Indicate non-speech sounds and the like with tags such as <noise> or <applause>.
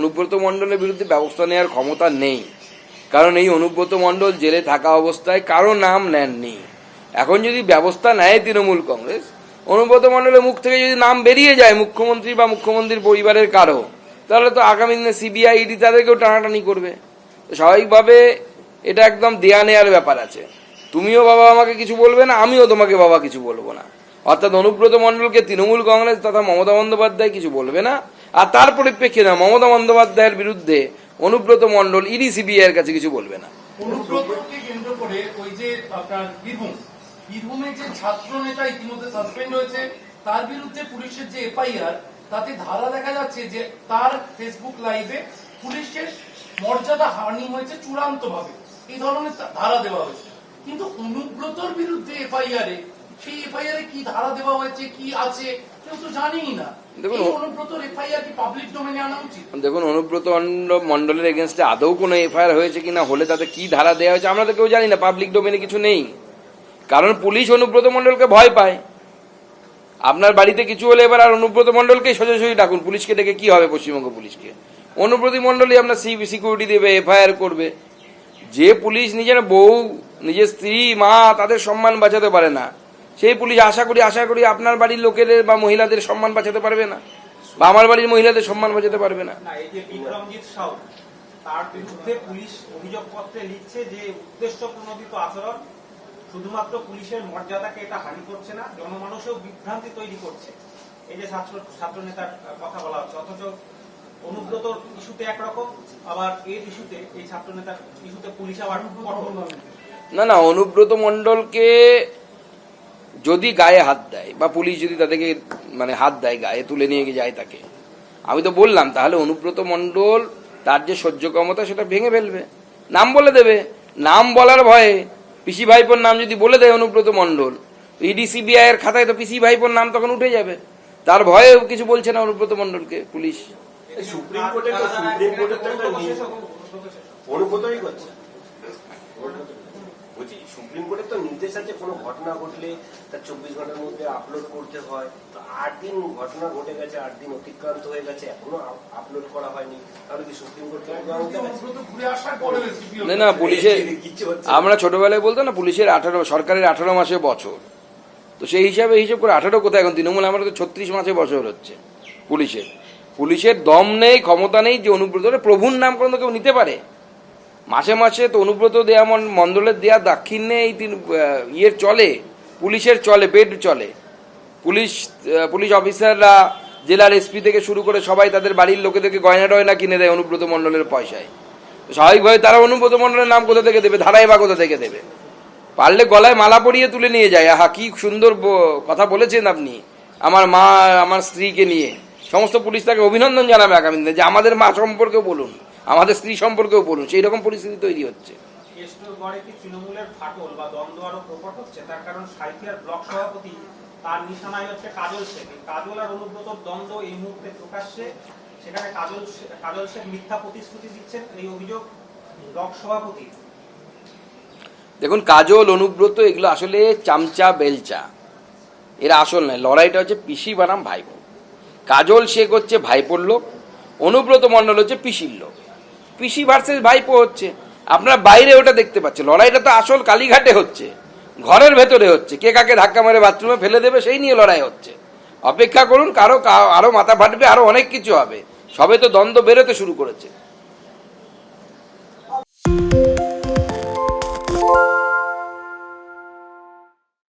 অনুব্রত মণ্ডলের বিরুদ্ধে ব্যবস্থা নেওয়ার ক্ষমতা নেই। কারণ এই অনুব্রত মণ্ডল জেলে থাকা অবস্থায় কারও নাম নেননি। এখন যদি ব্যবস্থা নেয় তৃণমূল কংগ্রেস, অনুব্রত মণ্ডলের মুখ থেকে যদি নাম বেরিয়ে যায় মুখ্যমন্ত্রী বা মুখ্যমন্ত্রীর পরিবারের কারও, তাহলে তো আগামী দিনে সিবিআই, ইডি তাদেরকেও টানাটানি করবে। স্বাভাবিকভাবে এটা একদম দেয়া নেয়ার ব্যাপার আছে। তুমিও বাবা আমাকে কিছু বলবে না, আমিও তোমাকে বাবা কিছু বলব না। অর্থাৎ অনুব্রত মণ্ডলকে তৃণমূল কংগ্রেস তথা মমতা বন্দ্যোপাধ্যায় কিছু বলবে না আর তার পরিপ্রেক্ষিতে মমতা বন্দ্যোপাধ্যায়ের বিরুদ্ধে অনুব্রত মণ্ডল, ইডি, সিবিআই এর কাছে কিছু বলবে না। করে ওই যে বিরুদ্ধে এফআইআর, তাতে ধারা দেখা যাচ্ছে যে তার ফেসবুক লাইভে পুলিশের মর্যাদা হয়েছে এই ধরনের ধারা দেওয়া কিন্তু অনুব্রতর বিরুদ্ধে সেই এফআইআর এ কি ধারা দেওয়া হয়েছে কি আছে কেউ তো জানেই না। দেখুন, দেখুন অনুব্রত মণ্ডলের এগেনস্টে আদৌ কোনো এফআইআর হয়েছে কিনা হলে তাতে কি ধারা দেওয়া হয়েছে আমরা তো কেউ জানি না পাবলিক ডোমেনে কিছু নেই। কারণ পুলিশ অনুব্রত মণ্ডলকে ভয় পায়। আপনার বাড়িতে কিছু হলে এবার আর অনুব্রত মণ্ডলকেই সোজাসুজি ডাকুন পুলিশকে ডেকে কি হবে পশ্চিমবঙ্গ পুলিশকে? অনুব্রত মণ্ডলই আপনার সিকিউরিটি দেবে এফআইআর করবে। যে পুলিশ নিজের বউ নিজের স্ত্রী মা তাদের সম্মান বাঁচাতে পারে না সেই পুলিশ আশা করি আশা করি আপনার বাড়ির লোকের বা মহিলাদের সম্মান বাঁচাতে পারবে না। বা আমার বাড়ির মহিলাদের সম্মান বাঁচাতে পারবে না। না এই যে বিক্রমজিৎ সাউ তার বিরুদ্ধে পুলিশ অভিযোগপত্রে লিখছে যে উদ্দেশ্য প্রণোদিত আচরণ শুধুমাত্র পুলিশের মর্যাদাকে এটা হানি করছে না জনমানুষেও বিভ্রান্তি তৈরি করছে। এই যে ছাত্র ছাত্র নেতার কথা বলা হচ্ছে অথচ অনুব্রত ইস্যুতে একরকম আবার এর ইস্যুতে এই ছাত্র নেতার ইস্যুতে পুলিশ আবার না না অনুব্রত মণ্ডলকে যদি গায়ে হাত দেয়, বা পুলিশ যদি তাদেরকে মানে হাত দেয় গায়ে, তুলে নিয়ে গিয়ে যায় তাকে। আমি তো বললাম, তাহলে অনুব্রত মণ্ডল তার যে সহ্য ক্ষমতা, সেটা ভেঙে ফেলবে। নাম বলে দেবে। নাম বলার ভয়ে পিসি ভাইপোর নাম যদি বলে দেয় অনুব্রত মণ্ডল, ইডি, সিবিআই এর খাতায় তো পিসি ভাইপোর নাম তখন উঠে যাবে। তার ভয়ে কিছু বলছে না অনুব্রত মণ্ডলকে, পুলিশ। সুপ্রিম সুপ্রিম তো একটা নিয়ম অনুব্রতই করছে বলছি সুপ্রিম কোর্টের তো নির্দেশ আছে কোনো ঘটনা ঘটলে তার চব্বিশ ঘণ্টার মধ্যে আপলোড করতে হয়। তো আট দিন ঘটনা ঘটে গেছে আট দিন অতিক্রান্ত হয়ে গেছে এখনও আপলোড করা হয়নি। তাহলে কি সুপ্রিম কোর্ট না না পুলিশের। <laughs> আমরা ছোটবেলায় বলতো না পুলিশের আঠারো সরকারের আঠারো মাসে বছর। তো সেই হিসাবে হিসেব করে আঠারো কোথায় এখন? তৃণমূল আমরা তো ছত্রিশ মাসে বছর হচ্ছে পুলিশের। পুলিশের দম নেই ক্ষমতা নেই যে অনুব্রত প্রভুর নাম কোনো কেউ নিতে পারে। মাসে মাসে তো অনুব্রত দেয়া মণ্ডলের দেয়া দাক্ষিণ্যে এই তিন ইয়ের চলে, পুলিশের চলে পেড চলে। পুলিশ পুলিশ অফিসাররা, জেলার এসপি থেকে শুরু করে সবাই তাদের বাড়ির লোকেদেরকে গয়না টয়না কিনে দেয় অনুব্রত মণ্ডলের পয়সায়। স্বাভাবিকভাবে তারা অনুব্রত মণ্ডলের নাম কোথা থেকে দেবে? ধারাই বা কোথা থেকে দেবে? পারলে গলায় মালা পরিয়ে তুলে নিয়ে যায়। আহা, কি সুন্দর কথা বলেছেন আপনি। আমার মা, আমার স্ত্রীকে নিয়ে। সমস্ত পুলিশ তাকে অভিনন্দন জানাবে আগামী দিনে যে আমাদের মা সম্পর্কেও বলুন। আমাদের স্ত্রী সম্পর্কেও বলুন সেই রকম পরিস্থিতি তৈরি হচ্ছে। সেখানে কাজল কাজল শেখ মিথ্যা প্রতিশ্রুতি দিচ্ছেন এই অভিযোগ ব্লক সভাপতি। দেখুন কাজল অনুব্রত এগুলো আসলে চামচা বেলচা। এরা আসল নয় লড়াইটা হচ্ছে পিসি বানাম ভাইপো। কাজল শেখ হচ্ছে ভাইপোর লোক অনুব্রত মণ্ডল হচ্ছে পিসির লোক। পিসি ভার্সেস ভাইপো হচ্ছে। আপনারা বাইরে ওটা দেখতে পাচ্ছে লড়াইটা তো আসল কালীঘাটে হচ্ছে। ঘরের ভেতরে হচ্ছে। কে কাকে ধাক্কা মেরে বাথরুমে ফেলে দেবে, সেই নিয়ে লড়াই হচ্ছে। অপেক্ষা করুন, কারও কা- আরও মাথা ফাটবে, আরও অনেক কিছু হবে। সবে তো দ্বন্দ্ব বেরোতে শুরু করেছে।